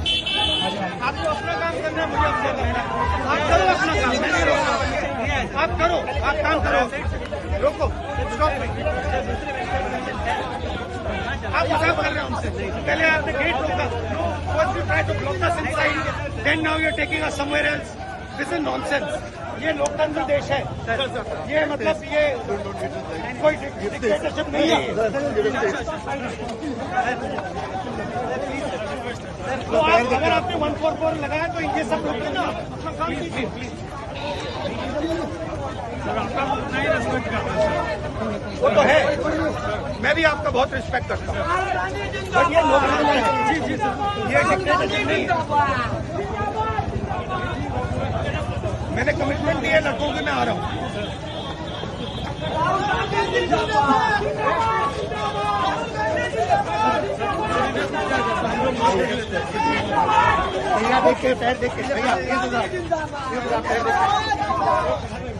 आपको अपना काम करना मुझे आप करो अपना काम आप करो आप काम करो। रोको स्टॉप आप मज़ाक कर रहे हो हमसे। पहले आपने गेट रोका। First you try to block us inside then now you're taking us somewhere else. This is nonsense. ये लोकतंत्र देश है। ये मतलब ये कोई डिक्टेटरशिप नहीं है। तो आप अगर आपने वन फोर फोर लगाया तो ये सब लोग ना। वो तो है। मैं भी आपका बहुत रिस्पेक्ट करता हूँ। बट ये लोकतंत्र है जी जी ये डिक्टेटरशिप नहीं है। मैंने कमिटमेंट दी है लड़कों की मैं आ रहा हूँ। भैया देखिए पैर देखिए। भैया ये सुधा ये पैर देख के